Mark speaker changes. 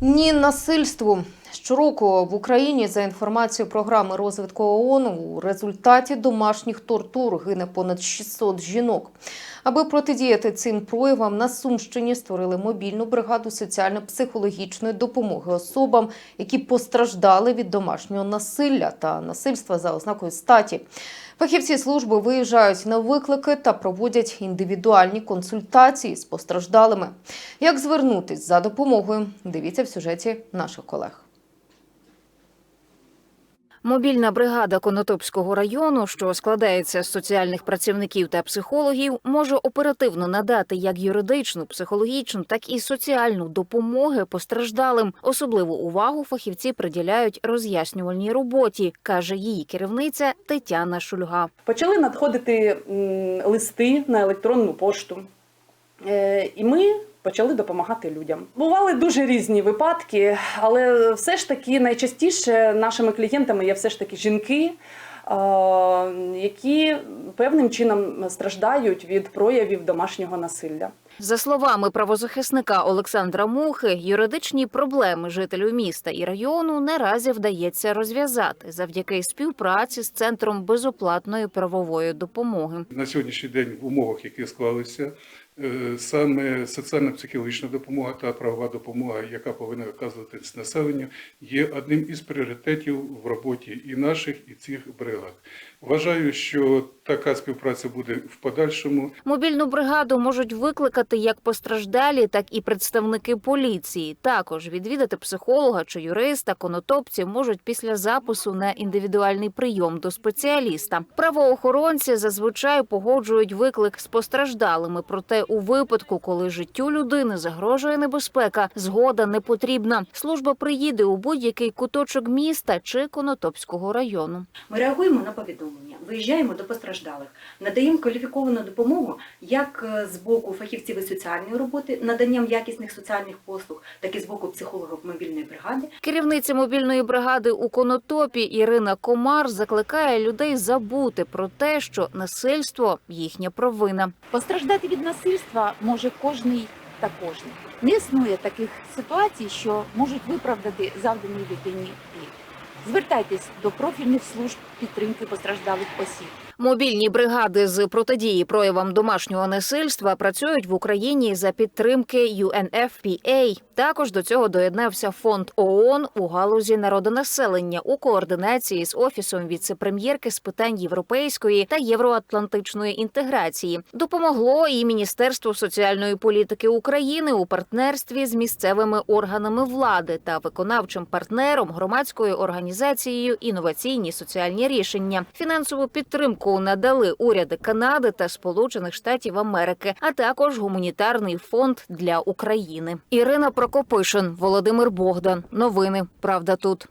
Speaker 1: Ні насильству. Щороку в Україні за інформацією програми розвитку ООН у результаті домашніх тортур гине понад 600 жінок. Аби протидіяти цим проявам, на Сумщині створили мобільну бригаду соціально-психологічної допомоги особам, які постраждали від домашнього насилля та насильства за ознакою статі. Фахівці служби виїжджають на виклики та проводять індивідуальні консультації з постраждалими. Як звернутись за допомогою? Дивіться в сюжеті наших колег.
Speaker 2: Мобільна бригада Конотопського району, що складається з соціальних працівників та психологів, може оперативно надати як юридичну, психологічну, так і соціальну допомоги постраждалим. Особливу увагу фахівці приділяють роз'яснювальній роботі, каже її керівниця Тетяна Шульга.
Speaker 3: Почали надходити листи на електронну пошту, і ми почали допомагати людям. Бували дуже різні випадки, але все ж таки найчастіше нашими клієнтами є все ж таки жінки. е, Які певним чином страждають від проявів домашнього насилля.
Speaker 2: За словами правозахисника Олександра Мухи, юридичні проблеми жителів міста і району наразі вдається розв'язати завдяки співпраці з центром безоплатної правової допомоги.
Speaker 4: На сьогоднішній день в умовах, які склалися, е, саме соціально-психологічна допомога та правова допомога, яка повинна оказуватись населенню, є одним із пріоритетів в роботі і наших, і цих бригад. Вважаю, що така співпраця буде в подальшому.
Speaker 2: Мобільну бригаду можуть викликати як постраждалі, так і представники поліції. Також відвідати психолога чи юриста, конотопці можуть після запису на індивідуальний прийом до спеціаліста. Правоохоронці зазвичай погоджують виклик з постраждалими. Проте у випадку, коли життю людини загрожує небезпека, згода не потрібна. Служба приїде у будь-який куточок міста чи конотопського району.
Speaker 5: Ми реагуємо на повідомлення, виїжджаємо до постраждалих, надаємо кваліфіковану допомогу як е, з боку фахівців із соціальної роботи, наданням якісних соціальних послуг, так і з боку психологів мобільної бригади.
Speaker 2: Керівниця мобільної бригади у Конотопі Ірина Комар закликає людей забути про те, що насильство їхня провина.
Speaker 6: Постраждати від насильства може кожний та кожний. Не існує таких ситуацій, що можуть виправдати завданий людині біль. Звертайтесь до профільних служб підтримки постраждалих осіб.
Speaker 2: Мобільні бригади з протидії проявам домашнього насильства працюють в Україні за підтримки UNFPA. Також до цього доєднався фонд ООН у галузі народонаселення у координації з офісом віце-прем'єрки з питань європейської та євроатлантичної інтеграції. Допомогло і Міністерство соціальної політики України у партнерстві з місцевими органами влади та виконавчим партнером громадською організацією інноваційні соціальні рішення. Фінансову підтримку надали уряди Канади та Сполучених Штатів Америки, а також гуманітарний фонд для України. Ірина Прокопишин, Володимир Богдан. Новини. Правда тут.